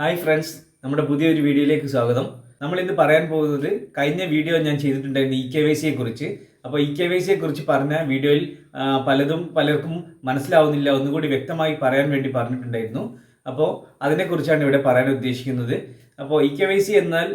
Hi friends നമ്മുടെ പുതിയൊരു വീഡിയോയിലേക്ക് സ്വാഗതം. നമ്മൾ ഇന്ന് പറയാൻ പോകുന്നത് കഴിഞ്ഞ വീഡിയോ ഞാൻ ചെയ്തിട്ടുണ്ടായിരുന്നു ഇ കെ വൈ സിയെ കുറിച്ച്. അപ്പോൾ ഇ കെ വൈ സിയെ കുറിച്ച് പറഞ്ഞ വീഡിയോയിൽ പലതും പലർക്കും മനസ്സിലാവുന്നില്ല. ഒന്നുകൂടി വ്യക്തമായി പറയാൻ വേണ്ടി പറഞ്ഞിട്ടുണ്ടായിരുന്നു. അപ്പോൾ അതിനെക്കുറിച്ചാണ് ഇവിടെ പറയാൻ ഉദ്ദേശിക്കുന്നത്. അപ്പോൾ ഇ കെ വൈ സി എന്നാൽ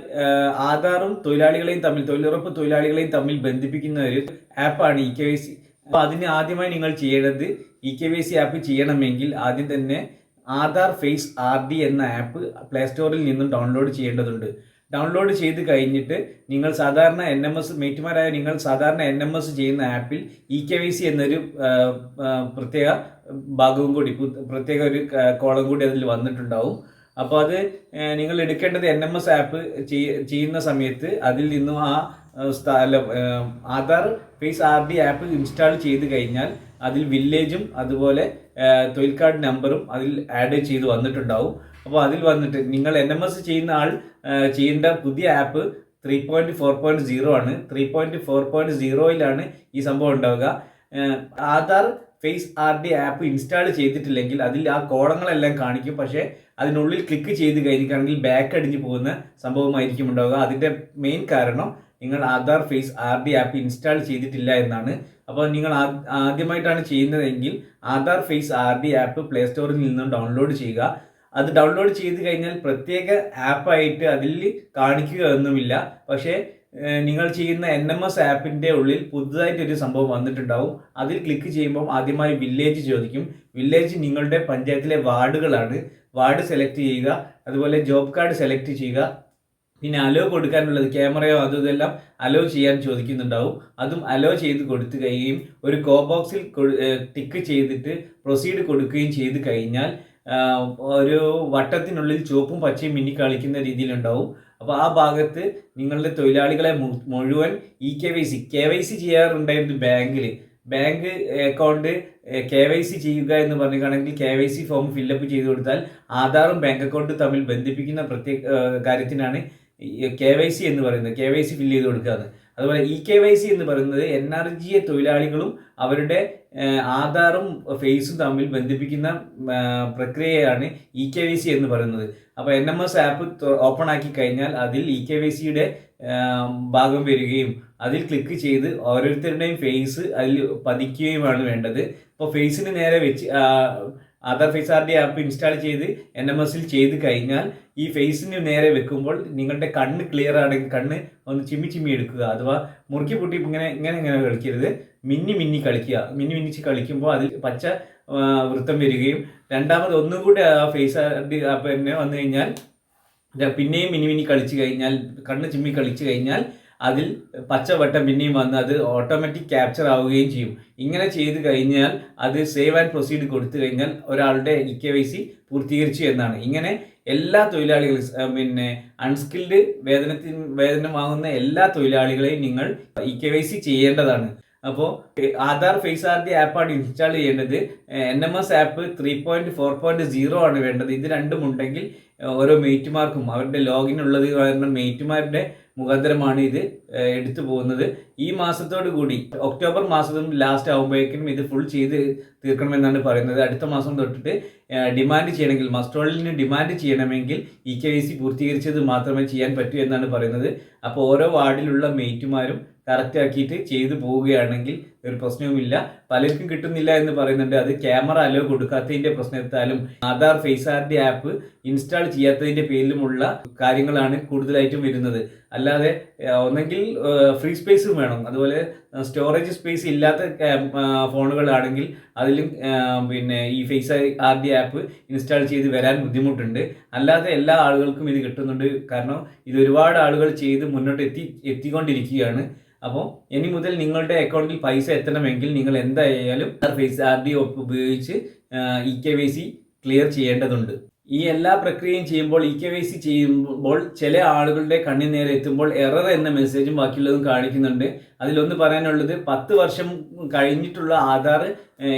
ആധാറും തൊഴിലാളികളെയും തമ്മിൽ തൊഴിലുറപ്പ് തൊഴിലാളികളെയും തമ്മിൽ ബന്ധിപ്പിക്കുന്ന ഒരു ആപ്പാണ് ഇ കെ വൈ സി. അപ്പോൾ അതിന് ആദ്യമായി നിങ്ങൾ ചെയ്യേണ്ടത് E K Y C app ചെയ്യണമെങ്കിൽ ആദ്യം തന്നെ ആധാർ ഫേസ് ആർ ഡി എന്ന ആപ്പ് പ്ലേ സ്റ്റോറിൽ നിന്നും ഡൗൺലോഡ് ചെയ്യേണ്ടതുണ്ട്. ഡൗൺലോഡ് ചെയ്ത് കഴിഞ്ഞിട്ട് നിങ്ങൾ സാധാരണ എൻ എം എസ് മേറ്റുമാരായ നിങ്ങൾ സാധാരണ എൻ എം എസ് ചെയ്യുന്ന ആപ്പിൽ ഇ കെ വൈ സി എന്നൊരു പ്രത്യേക ഭാഗവും കൂടി പ്രത്യേക ഒരു കോളം കൂടി അതിൽ വന്നിട്ടുണ്ടാവും. അപ്പോൾ അത് നിങ്ങൾ എടുക്കേണ്ടത് എൻ എം എസ് ആപ്പ് ചെയ്യുന്ന സമയത്ത് അതിൽ നിന്നും ആ സ്ഥല Aadhaar face R D app install ചെയ്ത് കഴിഞ്ഞാൽ അതിൽ വില്ലേജും അതുപോലെ തൊഴിൽ കാർഡ് നമ്പറും അതിൽ ആഡ് ചെയ്ത് വന്നിട്ടുണ്ടാവും. അപ്പോൾ അതിൽ വന്നിട്ട് നിങ്ങൾ എൻ എം എസ് ചെയ്യുന്ന ആൾ ചെയ്യേണ്ട പുതിയ app three point four point zero ആണ്. ത്രീ പോയിന്റ് ഫോർ പോയിന്റ് സീറോയിലാണ് ഈ സംഭവം ഉണ്ടാവുക. Aadhaar face R D app install ചെയ്തിട്ടില്ലെങ്കിൽ അതിൽ ആ കോളങ്ങളെല്ലാം കാണിക്കും. പക്ഷേ അതിനുള്ളിൽ ക്ലിക്ക് ചെയ്ത് കഴിഞ്ഞിട്ടാണെങ്കിൽ ബാക്ക് അടിഞ്ഞു പോകുന്ന സംഭവമായിരിക്കും ഉണ്ടാവുക. അതിന്റെ മെയിൻ കാരണം നിങ്ങൾ Aadhaar face R D app install ചെയ്തിട്ടില്ല എന്നാണ്. അപ്പോൾ നിങ്ങൾ ആദ്യമായിട്ടാണ് ചെയ്യുന്നതെങ്കിൽ Aadhaar face R D app play സ്റ്റോറിൽ നിന്നും ഡൗൺലോഡ് ചെയ്യുക. അത് ഡൗൺലോഡ് ചെയ്ത് കഴിഞ്ഞാൽ പ്രത്യേക ആപ്പായിട്ട് അതിൽ കാണിക്കുക ഒന്നുമില്ല. പക്ഷേ നിങ്ങൾ ചെയ്യുന്ന എൻ എം എസ് ആപ്പിന്റെ ഉള്ളിൽ പുതുതായിട്ട് ഒരു സംഭവം വന്നിട്ടുണ്ടാവും. അതിൽ ക്ലിക്ക് ചെയ്യുമ്പോൾ ആദ്യമായി വില്ലേജ് ചോദിക്കും. വില്ലേജ് നിങ്ങളുടെ പഞ്ചായത്തിലെ വാർഡുകളാണ്. വാർഡ് സെലക്ട് ചെയ്യുക അതുപോലെ ജോബ് കാർഡ് സെലക്ട് ചെയ്യുക പിന്നെ അലോ കൊടുക്കാനുള്ളത് ക്യാമറയോ അതും ഇതെല്ലാം അലോ ചെയ്യാൻ ചോദിക്കുന്നുണ്ടാവും. അതും അലോ ചെയ്ത് കൊടുത്തു കഴിയുകയും ഒരു കോ ബോക്സിൽ ടിക്ക് ചെയ്തിട്ട് പ്രൊസീഡ് കൊടുക്കുകയും ചെയ്ത് കഴിഞ്ഞാൽ ഒരു വട്ടത്തിനുള്ളിൽ ചുവപ്പും പച്ചയും മിന്നി കളിക്കുന്ന രീതിയിലുണ്ടാവും. അപ്പോൾ ആ ഭാഗത്ത് നിങ്ങളുടെ തൊഴിലാളികളെ മുഴുവൻ E K Y C K Y C ചെയ്യാറുണ്ടായിരുന്നു ബാങ്കിൽ bank account K Y C ചെയ്യുക എന്ന് പറഞ്ഞിട്ടാണെങ്കിൽ K Y C form fill up ചെയ്ത് കൊടുത്താൽ ആധാറും ബാങ്ക് അക്കൗണ്ട് തമ്മിൽ ബന്ധിപ്പിക്കുന്ന പ്രത്യേക കാര്യത്തിനാണ് കെ വൈ സി എന്ന് പറയുന്നത് കെ വൈ സി ഫില്ല് ചെയ്ത് കൊടുക്കുകയാണ് അതുപോലെ ഇ കെ വൈ സി എന്ന് പറയുന്നത് എൻ ആർ ജി എ തൊഴിലാളികളും അവരുടെ ആധാറും ഫേസും തമ്മിൽ ബന്ധിപ്പിക്കുന്ന പ്രക്രിയയാണ് ഇ കെ വൈ സി എന്ന് പറയുന്നത്. അപ്പോൾ N M S app open ആക്കി കഴിഞ്ഞാൽ അതിൽ ഇ കെ വൈ സിയുടെ ഭാഗം വരികയും അതിൽ ക്ലിക്ക് ചെയ്ത് ഓരോരുത്തരുടെയും ഫേസ് അതിൽ പതിക്കുകയുമാണ് വേണ്ടത്. അപ്പോൾ ഫേസിന് നേരെ വെച്ച് Aadhaar face R D app install ചെയ്ത് എൻ എം എസിൽ ചെയ്ത് കഴിഞ്ഞാൽ ഈ ഫേസിന് നേരെ വെക്കുമ്പോൾ നിങ്ങളുടെ കണ്ണ് ക്ലിയർ ആണെങ്കിൽ കണ്ണ് ഒന്ന് ചിമ്മി ചിമ്മി എടുക്കുക. അഥവാ മുറുക്കി പൊട്ടി ഇങ്ങനെ ഇങ്ങനെ ഇങ്ങനെ കളിക്കരുത്. മിന്നി മിന്നി കളിക്കുക. മിന്നി മിന്നിച്ച് കളിക്കുമ്പോൾ അതിൽ പച്ച വൃത്തം വരികയും രണ്ടാമത് ഒന്നും കൂടി ആ ഫേസ് ആർ ഡി ആപ്പ് തന്നെ വന്നു കഴിഞ്ഞാൽ പിന്നെയും മിനി മിനി കളിച്ചു കഴിഞ്ഞാൽ കണ്ണ് ചിമ്മി കളിച്ചു കഴിഞ്ഞാൽ അതിൽ പച്ച വട്ടം പിന്നെയും വന്ന് അത് ഓട്ടോമാറ്റിക് ക്യാപ്ചർ ആവുകയും ചെയ്യും. ഇങ്ങനെ ചെയ്ത് കഴിഞ്ഞാൽ അത് സേവ് ആൻഡ് പ്രൊസീഡ് കൊടുത്തു കഴിഞ്ഞാൽ ഒരാളുടെ ഇ കെ വൈ സി പൂർത്തീകരിച്ചു എന്നാണ്. ഇങ്ങനെ എല്ലാ തൊഴിലാളികളും പിന്നെ അൺസ്കിൽഡ് വേതനത്തിന് വേതനം വാങ്ങുന്ന എല്ലാ തൊഴിലാളികളെയും നിങ്ങൾ ഇ കെ വൈ സി ചെയ്യേണ്ടതാണ്. അപ്പോൾ ആധാർ ഫേസ് ആർ ഡി ആപ്പാണ് ഇൻസ്റ്റാൾ ചെയ്യേണ്ടത്. N M S app three point four point zero ആണ് വേണ്ടത്. ഇത് രണ്ടും ഉണ്ടെങ്കിൽ ഓരോ മെയ്റ്റുമാർക്കും അവരുടെ ലോഗിൻ ഉള്ളത് കാരണം മെയ്റ്റുമാരുടെ മുഖാന്തരമാണ് ഇത് എടുത്തു പോകുന്നത്. ഈ മാസത്തോടു കൂടി ഒക്ടോബർ മാസം ലാസ്റ്റ് ആകുമ്പോഴേക്കും ഇത് ഫുൾ ചെയ്ത് തീർക്കണമെന്നാണ് പറയുന്നത്. അടുത്ത മാസം തൊട്ടിട്ട് ഡിമാൻഡ് ചെയ്യണമെങ്കിൽ മസ്റ്റോളിന് ഡിമാൻഡ് ചെയ്യണമെങ്കിൽ ഇ കെ വി സി പൂർത്തീകരിച്ചത് മാത്രമേ ചെയ്യാൻ പറ്റൂ എന്നാണ് പറയുന്നത്. അപ്പോൾ ഓരോ വാർഡിലുള്ള മെയ്റ്റുമാരും കറക്റ്റ് ആക്കിയിട്ട് ചെയ്തു പോവുകയാണെങ്കിൽ ഒരു പ്രശ്നവുമില്ല. പലർക്കും കിട്ടുന്നില്ല എന്ന് പറയുന്നുണ്ട്. അത് ക്യാമറ അലോ കൊടുക്കാത്തതിന്റെ പ്രശ്നത്താലും Aadhaar face R D app install ചെയ്യാത്തതിന്റെ പേരിലുമുള്ള കാര്യങ്ങളാണ് കൂടുതലായിട്ടും വരുന്നത്. അല്ലാതെ ഒന്നെങ്കിൽ ഫ്രീ സ്പേസും വേണം. അതുപോലെ സ്റ്റോറേജ് സ്പേസ് ഇല്ലാത്ത ഫോണുകളാണെങ്കിൽ അതിലും പിന്നെ ഈ face R D app install ചെയ്ത് വരാൻ ബുദ്ധിമുട്ടുണ്ട്. അല്ലാതെ എല്ലാ ആളുകൾക്കും ഇത് കിട്ടുന്നുണ്ട്. കാരണം ഇത് ഒരുപാട് ആളുകൾ ചെയ്ത് മുന്നോട്ട് എത്തി എത്തിക്കൊണ്ടിരിക്കുകയാണ്. അപ്പോൾ ഇനി മുതൽ നിങ്ങളുടെ അക്കൗണ്ടിൽ പൈസ എത്തണമെങ്കിൽ നിങ്ങൾ എന്തായാലും ഫേസ് ആർ ഡി ഉപയോഗിച്ച് E K Y C clear ചെയ്യേണ്ടതുണ്ട്. ഈ എല്ലാ പ്രക്രിയയും ചെയ്യുമ്പോൾ ഇ കെ വൈ സി ചെയ്യുമ്പോൾ ചില ആളുകളുടെ കണ്ണിൽ നേരെ എത്തുമ്പോൾ എറർ എന്ന മെസ്സേജും ബാക്കിയുള്ളതും കാണിക്കുന്നുണ്ട്. അതിലൊന്ന് പറയാനുള്ളത് പത്ത് വർഷം കഴിഞ്ഞിട്ടുള്ള ആധാർ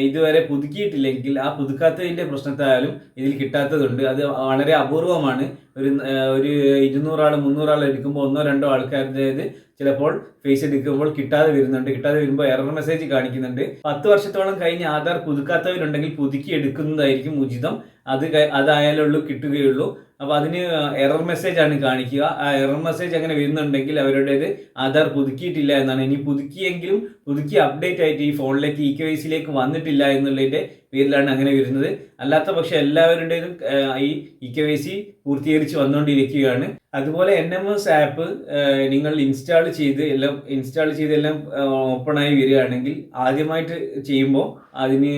ഇതുവരെ പുതുക്കിയിട്ടില്ലെങ്കിൽ ആ പുതുക്കാത്തതിന്റെ പ്രശ്നത്തായാലും ഇതിൽ കിട്ടാത്തതുണ്ട്. അത് വളരെ അപൂർവമാണ്. ഒരു ഒരു ഇരുന്നൂറാൾ മുന്നൂറാൾ എടുക്കുമ്പോൾ ഒന്നോ രണ്ടോ ആൾക്കാരുടേത് ചിലപ്പോൾ ഫേസ് എടുക്കുമ്പോൾ കിട്ടാതെ വരുന്നുണ്ട്. കിട്ടാതെ വരുമ്പോൾ എറർ മെസ്സേജ് കാണിക്കുന്നുണ്ട്. പത്ത് വർഷത്തോളം കഴിഞ്ഞ് ആധാർ പുതുക്കാത്തവരുണ്ടെങ്കിൽ പുതുക്കി എടുക്കുന്നതായിരിക്കും ഉചിതം. അത് അതായാലുള്ളൂ കിട്ടുകയുള്ളൂ. അപ്പോൾ അതിന് എറർ മെസ്സേജ് ആണ് കാണിക്കുക. ആ എറർ മെസ്സേജ് അങ്ങനെ വരുന്നുണ്ടെങ്കിൽ അവരുടേത് ആധാർ പുതുക്കിയിട്ടില്ല എന്നാണ്. ഇനി പുതുക്കിയെങ്കിലും പുതുക്കി അപ്ഡേറ്റ് ആയിട്ട് ഈ ഫോണിലേക്ക് ഇ കെ വൈസിയിലേക്ക് വന്നിട്ടില്ല എന്നുള്ളതിന്റെ പേരിലാണ് അങ്ങനെ വരുന്നത്. അല്ലാത്ത പക്ഷെ എല്ലാവരുടേതും ഈ ഇ കെ വൈ സി പൂർത്തീകരിച്ച് വന്നുകൊണ്ടിരിക്കുകയാണ് അതുപോലെ എൻ എം എസ് ആപ്പ് നിങ്ങൾ ഇൻസ്റ്റാൾ ചെയ്ത് എല്ലാം ഇൻസ്റ്റാൾ ചെയ്ത് എല്ലാം ഓപ്പൺ ആയി വരികയാണെങ്കിൽ ആദ്യമായിട്ട് ചെയ്യുമ്പോൾ അതിന്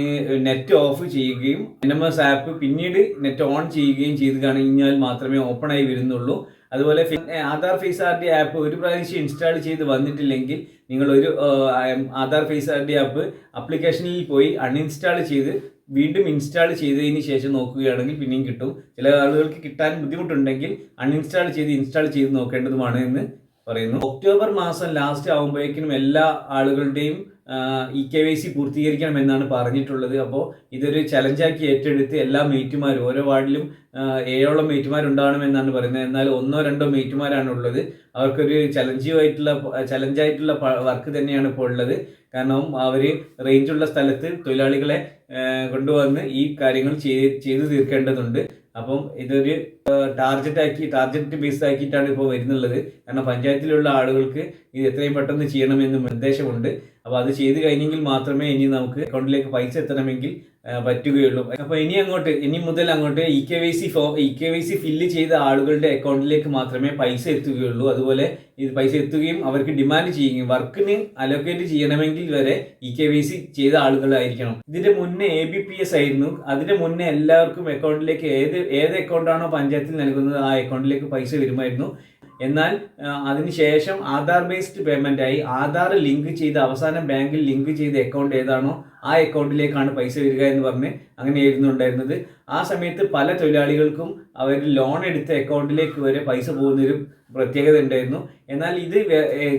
നെറ്റ് ഓഫ് ചെയ്യുകയും എൻ എം എസ് ആപ്പ് പിന്നീട് നെറ്റ് ഓൺ ചെയ്യുകയും ചെയ്ത് കഴിഞ്ഞാൽ മാത്രമേ ഓപ്പൺ ആയി വരുന്നുള്ളൂ. അതുപോലെ Aadhaar face R D app ഒരു പ്രാവശ്യം ഇൻസ്റ്റാൾ ചെയ്ത് വന്നിട്ടില്ലെങ്കിൽ നിങ്ങൾ ഒരു Aadhaar face R D app ആപ്ലിക്കേഷനിൽ പോയി അൺഇൻസ്റ്റാൾ ചെയ്ത് വീണ്ടും ഇൻസ്റ്റാൾ ചെയ്തതിന് ശേഷം നോക്കുകയാണെങ്കിൽ പിന്നെയും കിട്ടും. ചില ആളുകൾക്ക് കിട്ടാൻ ബുദ്ധിമുട്ടുണ്ടെങ്കിൽ അൺഇൻസ്റ്റാൾ ചെയ്ത് ഇൻസ്റ്റാൾ ചെയ്ത് നോക്കേണ്ടതുമാണ് എന്ന് പറയുന്നു. ഒക്ടോബർ മാസം ലാസ്റ്റ് ആകുമ്പോഴേക്കും എല്ലാ ആളുകളുടെയും ഇ കെ വൈ സി പൂർത്തീകരിക്കണം എന്നാണ് പറഞ്ഞിട്ടുള്ളത്. അപ്പോൾ ഇതൊരു ചലഞ്ചാക്കി ഏറ്റെടുത്ത് എല്ലാ മേറ്റുമാരും ഓരോ വാർഡിലും ഏഴോളം മേറ്റുമാരുണ്ടാവണമെന്നാണ് പറയുന്നത്. എന്നാൽ ഒന്നോ രണ്ടോ മേറ്റുമാരാണ് ഉള്ളത്. അവർക്കൊരു ചലഞ്ചുമായിട്ടുള്ള ചലഞ്ചായിട്ടുള്ള വർക്ക് തന്നെയാണ് ഇപ്പോൾ ഉള്ളത്. കാരണം അവർ റേഞ്ചുള്ള സ്ഥലത്ത് തൊഴിലാളികളെ കൊണ്ടുവന്ന് ഈ കാര്യങ്ങൾ ചെയ്തു തീർക്കേണ്ടതുണ്ട്. അപ്പം ഇതൊരു ടാർഗറ്റ് ആക്കി ടാർഗറ്റ് ബേസ് ആക്കിയിട്ടാണ് ഇപ്പോൾ വരുന്നുള്ളത്. കാരണം പഞ്ചായത്തിലുള്ള ആളുകൾക്ക് ഇത് എത്രയും പെട്ടെന്ന് ചെയ്യണമെന്ന് നിർദ്ദേശമുണ്ട്. അപ്പോൾ അത് ചെയ്ത് കഴിഞ്ഞെങ്കിൽ മാത്രമേ ഇനി നമുക്ക് അക്കൗണ്ടിലേക്ക് പൈസ എത്തണമെങ്കിൽ പറ്റുകയുള്ളൂ. അപ്പോൾ ഇനി അങ്ങോട്ട് ഇനി മുതൽ അങ്ങോട്ട് E K Y C for E K Y C fill ചെയ്ത ആളുകളുടെ അക്കൗണ്ടിലേക്ക് മാത്രമേ പൈസ എത്തുകയുള്ളൂ. അതുപോലെ ഇത് പൈസ എത്തുകയും അവർക്ക് ഡിമാൻഡ് ചെയ്യുകയും വർക്കിന് അലോക്കേറ്റ് ചെയ്യണമെങ്കിൽ വരെ ഇ കെ വൈ സി ചെയ്ത ആളുകളായിരിക്കണം. ഇതിന്റെ മുന്നേ എ ബി പി എസ് ആയിരുന്നു. അതിന്റെ മുന്നേ എല്ലാവർക്കും അക്കൗണ്ടിലേക്ക് ഏത് ഏത് അക്കൗണ്ടാണോ പഞ്ചായത്തിൽ നൽകുന്നത് ആ അക്കൗണ്ടിലേക്ക് പൈസ വരുമായിരുന്നു. എന്നാൽ അതിനുശേഷം ആധാർ ബേസ്ഡ് പേയ്മെന്റ് ആയി ആധാർ ലിങ്ക് ചെയ്ത് അവസാനം ബാങ്കിൽ ലിങ്ക് ചെയ്ത അക്കൗണ്ട് ഏതാണോ ആ അക്കൗണ്ടിലേക്കാണ് പൈസ വരിക എന്ന് പറഞ്ഞ് അങ്ങനെയായിരുന്നു ഉണ്ടായിരുന്നത്. ആ സമയത്ത് പല തൊഴിലാളികൾക്കും അവർ ലോൺ എടുത്ത അക്കൗണ്ടിലേക്ക് വരെ പൈസ പോകുന്നൊരു പ്രത്യേകത ഉണ്ടായിരുന്നു. എന്നാൽ ഇത്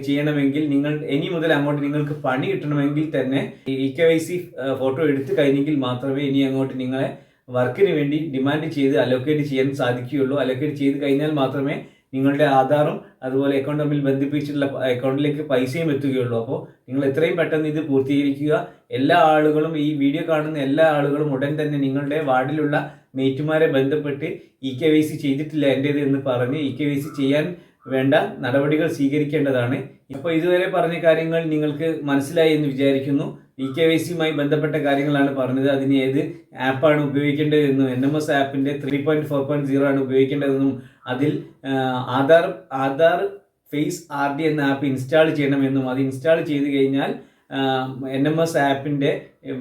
ചെയ്യണമെങ്കിൽ നിങ്ങൾ ഇനി മുതൽ അങ്ങോട്ട് നിങ്ങൾക്ക് പണി കിട്ടണമെങ്കിൽ തന്നെ E K Y C photo എടുത്തു കഴിഞ്ഞെങ്കിൽ മാത്രമേ ഇനി അങ്ങോട്ട് നിങ്ങളെ വർക്കിന് വേണ്ടി ഡിമാൻഡ് ചെയ്ത് അലോക്കേറ്റ് ചെയ്യാൻ സാധിക്കുകയുള്ളൂ. അലോക്കേറ്റ് ചെയ്ത് കഴിഞ്ഞാൽ മാത്രമേ നിങ്ങളുടെ ആധാറും അതുപോലെ അക്കൗണ്ട് തമ്മിൽ ബന്ധിപ്പിച്ചിട്ടുള്ള അക്കൗണ്ടിലേക്ക് പൈസയും എത്തുകയുള്ളൂ. അപ്പോൾ നിങ്ങൾ എത്രയും പെട്ടെന്ന് ഇത് പൂർത്തീകരിക്കുക. എല്ലാ ആളുകളും ഈ വീഡിയോ കാണുന്ന എല്ലാ ആളുകളും ഉടൻ തന്നെ നിങ്ങളുടെ വാർഡിലുള്ള മേറ്റുമാരെ ബന്ധപ്പെട്ട് ഇ കെ വൈ സി ചെയ്തിട്ടില്ല എന്റേത് എന്ന് പറഞ്ഞ് ഇ കെ വൈ സി ചെയ്യാൻ വേണ്ട നടപടികൾ സ്വീകരിക്കേണ്ടതാണ്. അപ്പോൾ ഇതുവരെ പറഞ്ഞ കാര്യങ്ങൾ നിങ്ങൾക്ക് മനസ്സിലായി എന്ന് വിചാരിക്കുന്നു. ഇ കെ വൈ സിയുമായി ബന്ധപ്പെട്ട കാര്യങ്ങളാണ് പറഞ്ഞത്. അതിന് ഏത് ആപ്പാണ് ഉപയോഗിക്കേണ്ടത് എന്നും N M S ആപ്പിന്റെ three point four point zero ആണ് ഉപയോഗിക്കേണ്ടതെന്നും അതിൽ Aadhaar Aadhaar face R D എന്ന ആപ്പ് ഇൻസ്റ്റാൾ ചെയ്യണമെന്നും അത് ഇൻസ്റ്റാൾ ചെയ്ത് കഴിഞ്ഞാൽ എൻ എം എസ് ആപ്പിന്റെ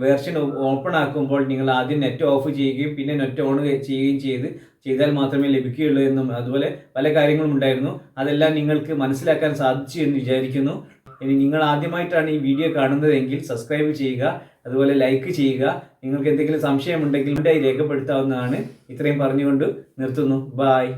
വെർഷൻ ഓപ്പൺ ആക്കുമ്പോൾ നിങ്ങൾ ആദ്യം നെറ്റ് ഓഫ് ചെയ്യുകയും പിന്നെ നെറ്റ് ഓൺ ചെയ്യുകയും ചെയ്ത് ചെയ്താൽ മാത്രമേ ലഭിക്കുകയുള്ളൂ എന്നും അതുപോലെ പല കാര്യങ്ങളും ഉണ്ടായിരുന്നു. അതെല്ലാം നിങ്ങൾക്ക് മനസ്സിലാക്കാൻ സാധിച്ചു എന്ന് വിചാരിക്കുന്നു. ഇനി നിങ്ങൾ ആദ്യമായിട്ടാണ് ഈ വീഡിയോ കാണുന്നതെങ്കിൽ സബ്സ്ക്രൈബ് ചെയ്യുക അതുപോലെ ലൈക്ക് ചെയ്യുക. നിങ്ങൾക്ക് എന്തെങ്കിലും സംശയമുണ്ടെങ്കിൽ രേഖപ്പെടുത്താവുന്നതാണ്. ഇത്രയും പറഞ്ഞുകൊണ്ട് നിർത്തുന്നു. ബായ്